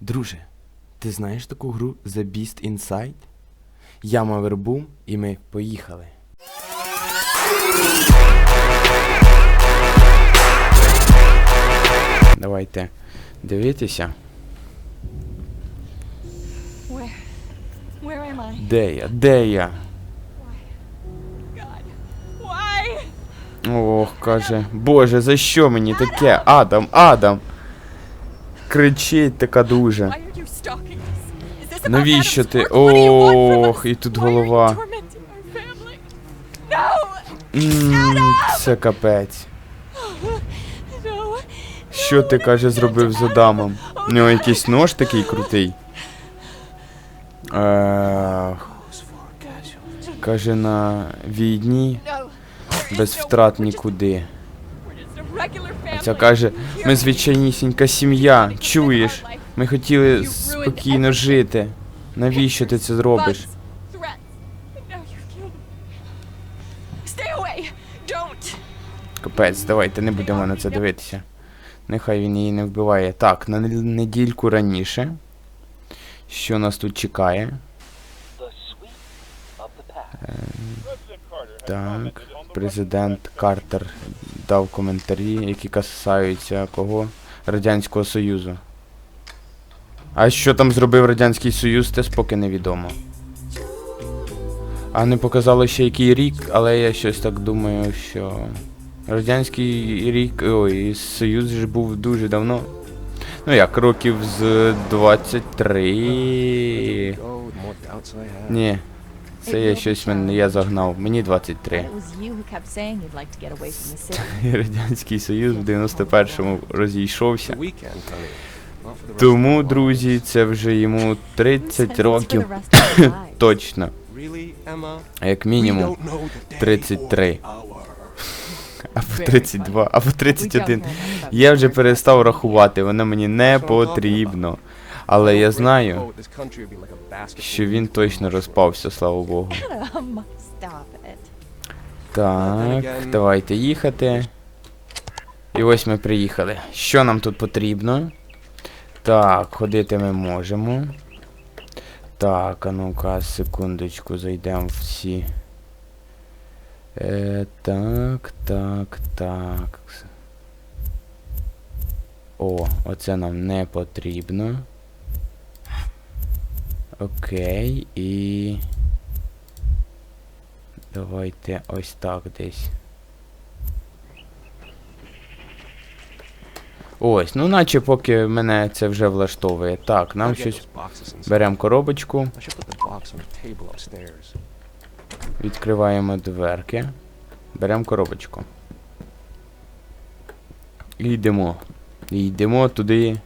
Друже, ти знаєш таку гру The Beast Inside? Я Мавербум, і ми поїхали. Давайте дивитися. Where? Where am I? Де я? Де я? Ох, каже. Боже, за що мені таке? Адам, Адам! Кричить така дуже. Навіщо ти? Ох, і тут голова. Ммм, це капець. Що ти, каже, зробив з Адамом? У нього якийсь нож такий крутий. Каже, на війні без втрат нікуди. Ця каже, ми звичайнісінька сім'я. Чуєш? Ми хотіли спокійно жити. Навіщо ти це зробиш? Капець, давайте не будемо на це дивитися. Нехай він її не вбиває. Так, на недільку раніше. Що нас тут чекає? Так, президент Картер дав коментарі, які касаються кого? Радянського Союзу. А що там зробив Радянський Союз, теж поки невідомо. А не показало ще який рік, але я щось так думаю, що. Радянський рік. Ой, Союз ж був дуже давно. Ну як, років з 23. Ні. Це я щось мене я загнав. Мені 23. It was you who kept saying you'd like to get away from the city. Радянський Союз в 91-му розійшовся. Тому, друзі, це вже йому 30 Sentence for років. Точно. Як мінімум don't know the day 33. or hour. Або Very 32, або We don't 31. know much about Я вже перестав рахувати, воно мені не потрібно. Але я знаю, що він точно розпався, слава Богу. Так, давайте їхати. І ось ми приїхали. Що нам тут потрібно? Так, ходити ми можемо. Так, а ну-ка, секундочку, зайдемо в ці. Е, так, так, так. О, оце нам не потрібно. Окей, і. Давайте ось так десь. Ось, ну наче поки мене це вже влаштовує. Так, нам щось беремо коробочку, відкриваємо дверки, беремо коробочку. І йдемо. І йдемо туди.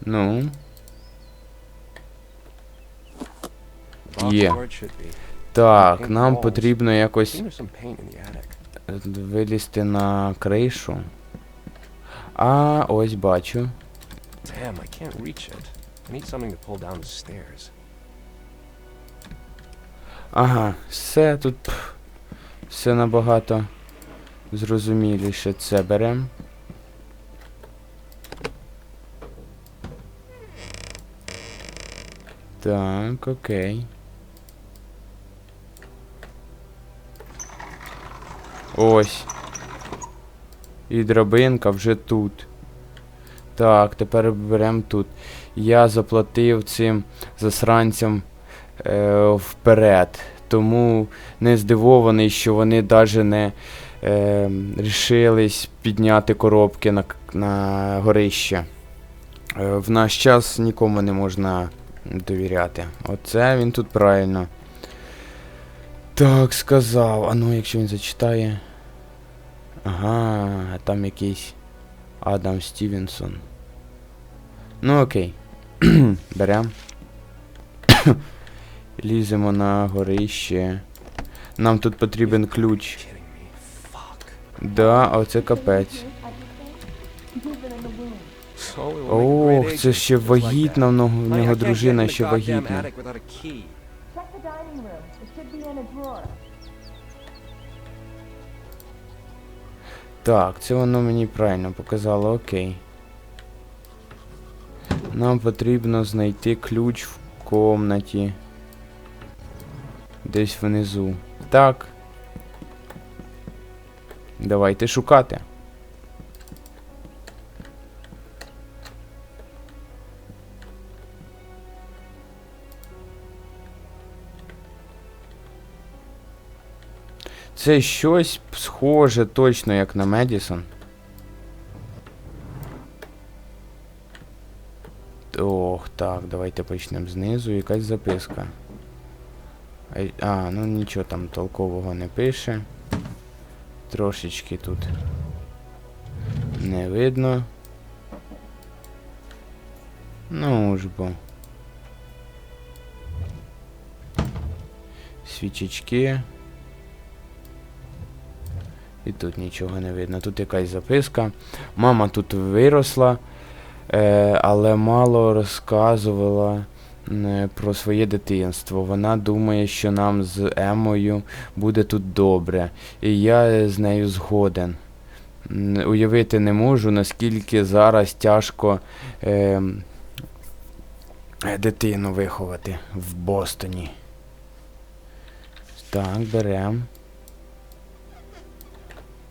Ну, Є. так, нам потрібно якось вилізти на кришу. А, ось бачу. Damn, I can't reach it. I need something to pull down the stairs. Ага, все тут пф, все набагато зрозуміліше. Це берем. Так, окей. Ось. І драбинка вже тут. Так, тепер беремо тут. Я заплатив цим засранцям е, вперед. Тому не здивований, що вони навіть не е, рішились підняти коробки на, на горище. Е, в наш час нікому не можна довіряти. Оце він тут правильно. Так сказав. А ну, якщо він зачитає. Ага, там якийсь Адам Стівенсон. Ну окей. Берем. Ліземо на горище. Нам тут потрібен ключ. Да, а оце капець. Ох, це ще вагітна в нього, дружина ще вагітна. Так, це воно мені правильно показало, окей. Нам потрібно знайти ключ в комнаті. Десь внизу. Так. Давайте шукати. Це щось схоже точно як на Медісон. Ох, так, давайте почнемо знизу. Якась записка. А, ну нічого там толкового не пише. Трошечки тут не видно. Ну ж бо. Свічечки. І тут нічого не видно. Тут якась записка. Мама тут виросла, е, але мало розказувала е, про своє дитинство. Вона думає, що нам з Емою буде тут добре. І я з нею згоден. Уявити не можу, наскільки зараз тяжко е, е, дитину виховати в Бостоні. Так, берем.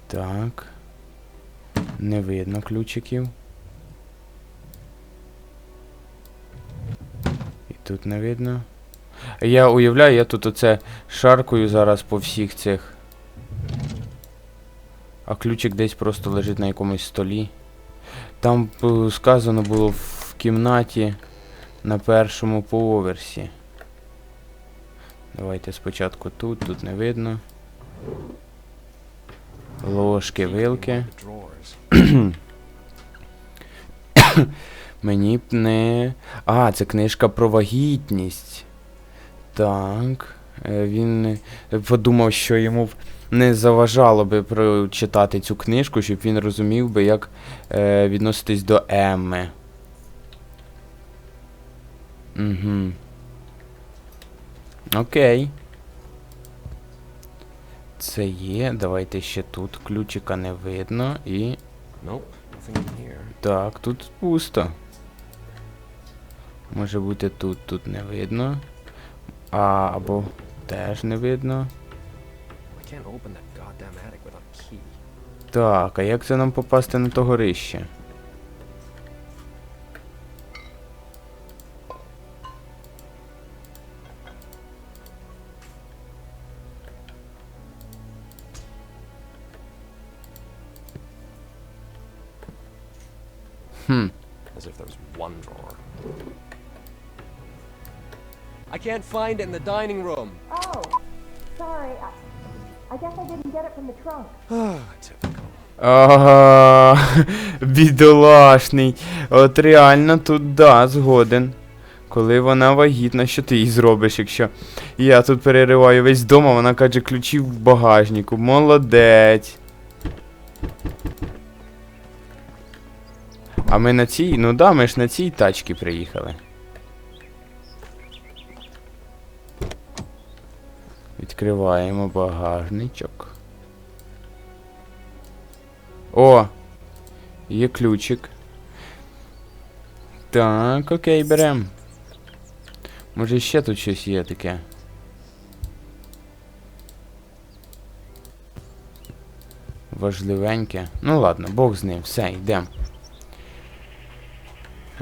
Так. Не видно ключиків. І тут не видно. Я уявляю, я тут оце шаркою зараз по всіх цих. А ключик десь просто лежить на якомусь столі. Там е, сказано було в кімнаті на першому поверсі. Давайте спочатку тут, тут не видно. Ложки, вилки. Мені б не. А, це книжка про вагітність. Так. Е, Він подумав, що йому не заважало би прочитати цю книжку, щоб він розумів би, як е, відноситись до Емми. Угу. Окей. Це є. Давайте ще тут ключика не видно і. Nope, here. Так, тут пусто. Може бути тут, тут не видно. А, або теж не видно. Так, а як це нам попасти на то горище? Хм. As if there's one drawer. I can't find it in the dining room. Oh, sorry. I, I guess I didn't get it from the trunk. Typical. Ага, бідолашний. От реально тут да, згоден. Коли вона вагітна, що ти їй зробиш, якщо я тут перериваю весь дом, а вона каже ключі в багажнику. Молодець. А ми на цій, ну да, ми ж на цій тачці приїхали. Відкриваємо багажничок. О! Є ключик. Так, окей, берем. Може ще тут щось є таке. Важливеньке. Ну ладно, Бог з ним, все, йдемо.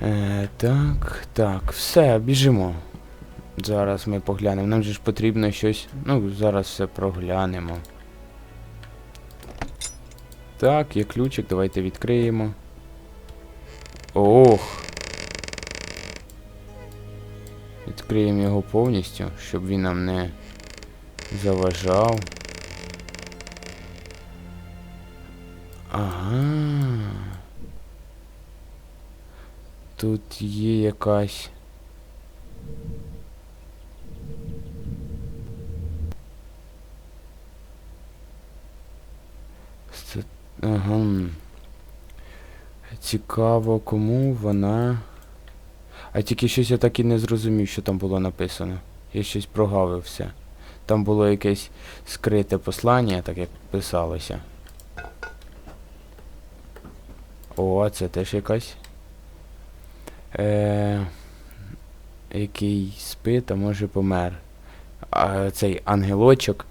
Е, так, так, все, біжимо. Зараз ми поглянемо. Нам же ж потрібно щось. Ну, зараз все проглянемо. Так, є ключик, давайте відкриємо. Ох. Відкриємо його повністю, щоб він нам не заважав. Ага. Тут є якась. Ага. Цікаво, кому вона. А тільки щось я так і не зрозумів, що там було написано. Я щось прогавив все. Там було якесь скрите послання, так як писалося. О, це теж якась. Е, який спить, а може помер. А цей ангелочок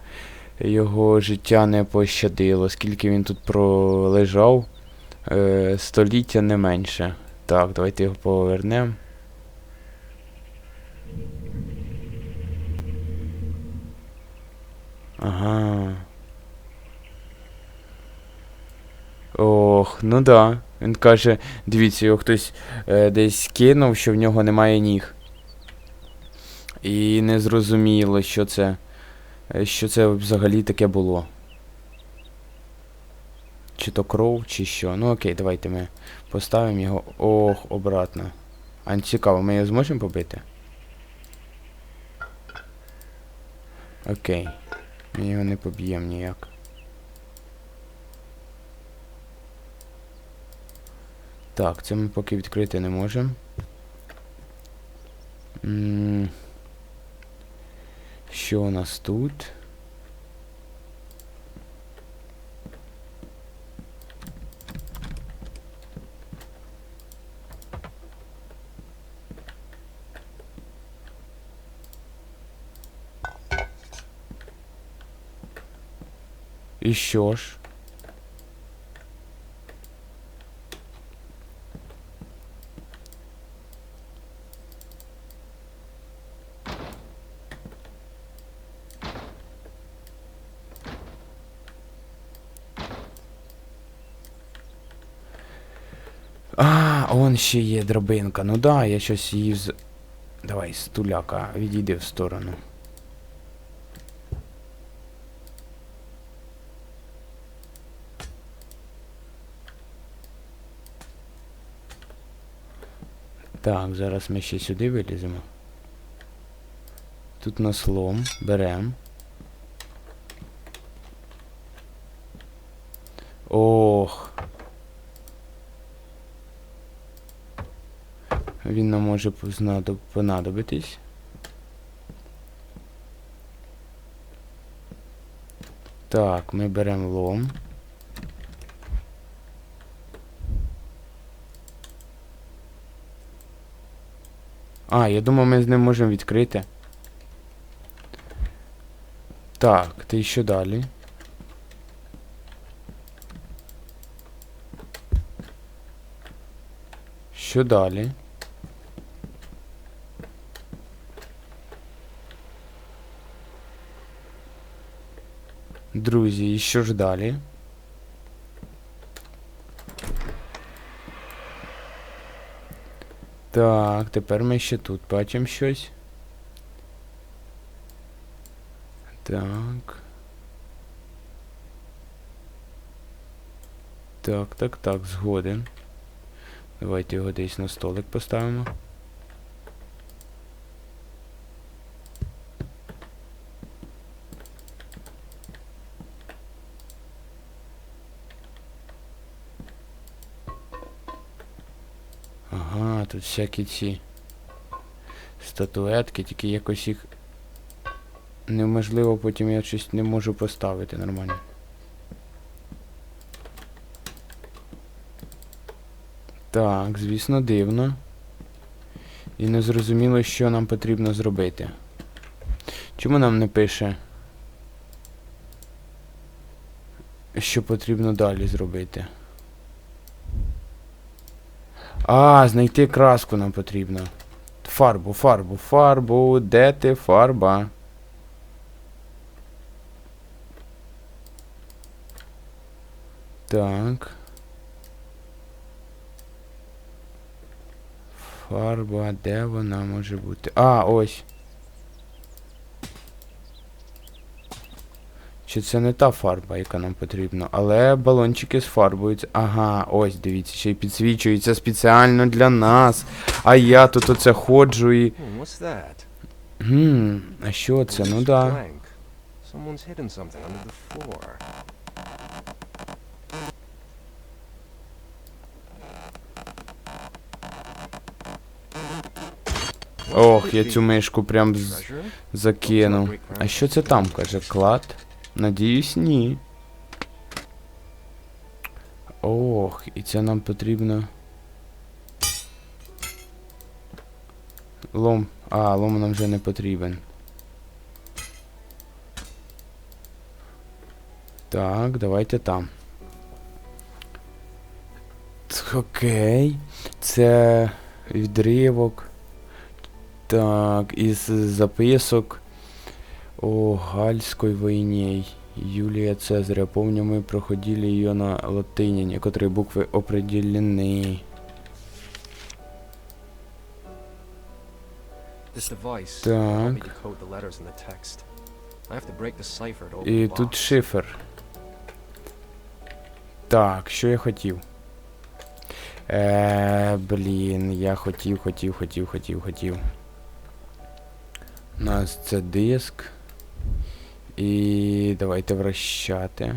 його життя не пощадило, скільки він тут пролежав. Е, століття не менше. Так, давайте його повернемо. Ага. Ох, ну да. Він каже, дивіться, його хтось е, десь кинув, що в нього немає ніг. І не зрозуміло, що це. е, Що це взагалі таке було. Чи то кров, чи що. Ну окей, давайте ми поставимо його. Ох, обратно. А цікаво, ми його зможемо побити? Окей. Ми його не поб'ємо ніяк. Так, це ми поки відкрити не можемо. Що у нас тут? І що ж? А, он ще є дробинка. Ну да, я щось її з. Давай, стуляка, відійди в сторону. Так, зараз ми ще сюди виліземо. Тут на слом берем. Ох. Він нам може понадобитись. Так, ми беремо лом. А, я думав, ми з ним можемо відкрити. Так, ти що далі? Що далі? Друзі, і що ж далі? Так, тепер ми ще тут бачимо щось. Так. Так, так, так, згоден. Давайте його десь на столик поставимо. Всякі ці статуетки, тільки якось їх неможливо, потім я щось не можу поставити нормально. Так, звісно, дивно. І не зрозуміло, що нам потрібно зробити. Чому нам не пише? Що потрібно далі зробити? А, знайти краску нам потрібно. Фарбу, фарбу, фарбу. Де ти фарба? Так. Фарба, де вона може бути? А, ось. Чи це не та фарба, яка нам потрібна? Але балончики з фарбою. Ага, ось, дивіться, ще й підсвічується спеціально для нас. А я тут оце ходжу і. Гм, а що це? Ну да. Ох, я цю мишку прям закинув. А що це там, каже, клад? Надіюсь, ні. Ох, і це нам потрібно. Лом. А, лом нам вже не потрібен. Так, давайте там. Окей. Це відривок. Так, із записок о Гальской войне. Юлия Цезаря. Помню, мы проходили ее на латыни. Некоторые буквы определены. This device Так. will help me decode the letters in the text. I have to break the cipher to open І the тут box. шифр. Так, що я хотів? Е, блін, я хотів, хотів, хотів, хотів, хотів. У нас це диск. І давайте вращати.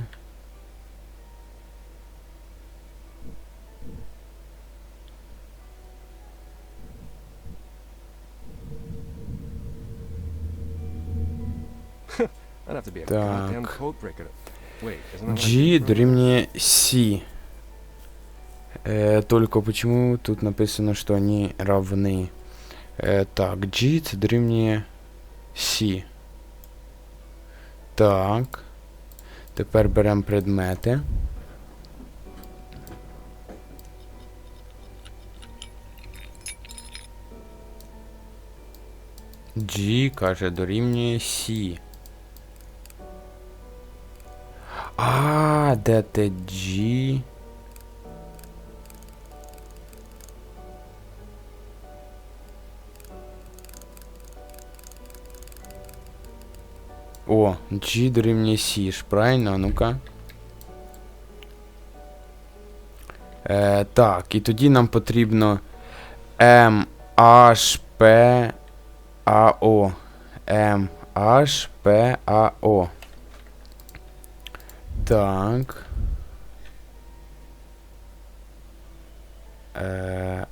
I'd have to be a Так. goddamn code breaker. to- Wait, isn't that what I G did earlier? дорівнює C. Э, только почему тут написано, что они равны? Э, так, G це дорівнює C. Так. Тепер беремо предмети. G каже дорівнює C. А, де те G? О, G дорівнює C правильно? Ну-ка. Е, так, і тоді нам потрібно M, H, P, A, O. M, H, P, A, O. Так. Е,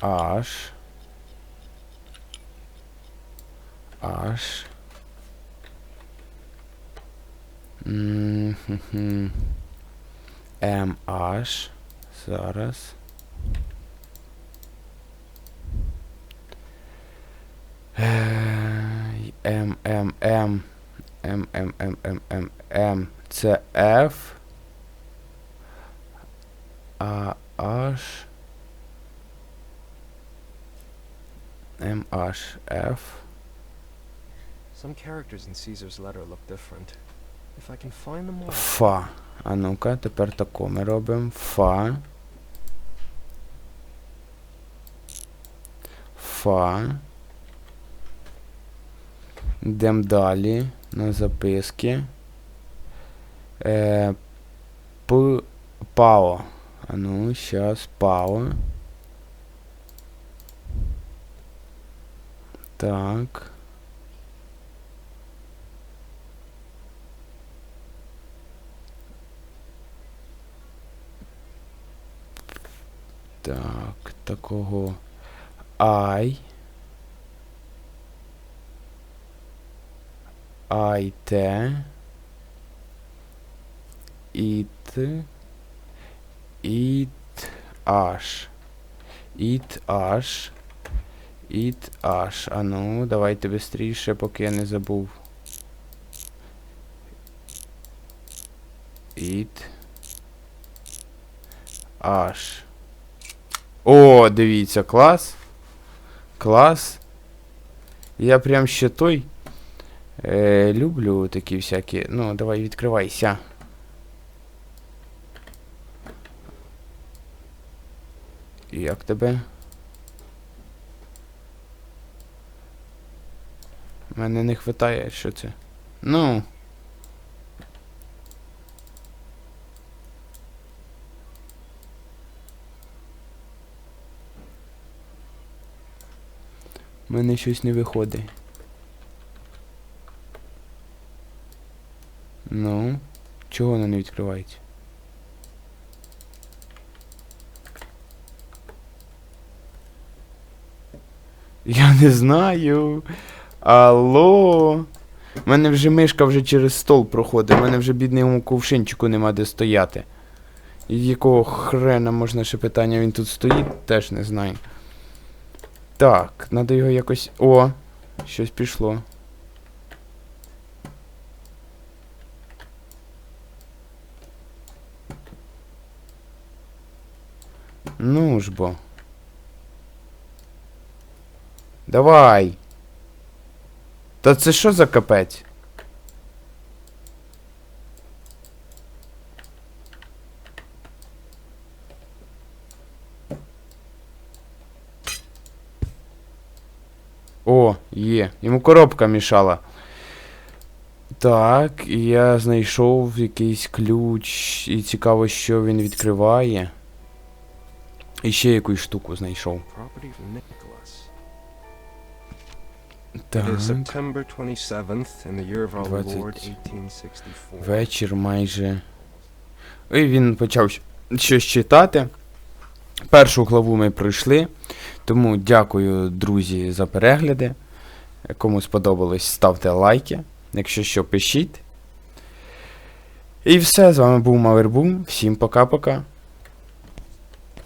H. H. М, хм-хм. MH. Зараз. Е, М, М, М. М, М, М, М, М, М. Це F. А H. М, H, F. Some characters in Caesar's letter look different. Фа. А ну-ка, тепер тако ми робимо. Фа. Фа. Йдемо далі на записки. Е, П. Пао. А ну, щас, Пао. Так. Так, такого. Ай те. Іт. Іт аш. Іт аш. Іт аш. А ну, давайте швидше, поки я не забув. Іт. Аш. О, дивіться, клас. Клас. Я прям ще той. Е, люблю такі всякі. Ну, давай відкривайся. Як тебе? Мене не хватає, що це? Ну. Мене щось не виходить. Ну, чого воно не відкривається? Я не знаю. Алло. У мене вже мишка вже через стол проходить. У мене вже бідному ковшинчику нема де стояти. Якого хрена можна ще питання він тут стоїть, теж не знаю. Так, треба його якось. О! Щось пішло. Ну ж бо. Давай. Та це що за капець? О, є. Йому коробка мішала. Так, і я знайшов якийсь ключ. І цікаво, що він відкриває. І ще якусь штуку знайшов. Так. is September 27th in the year of our Двадцять. Lord 1864. Вечір майже. І він почав щось читати. Першу главу ми пройшли. Тому дякую, друзі, за перегляди. Кому сподобалось, ставте лайки. Якщо що, пишіть. І все, з вами був Мавербум. Всім пока-пока.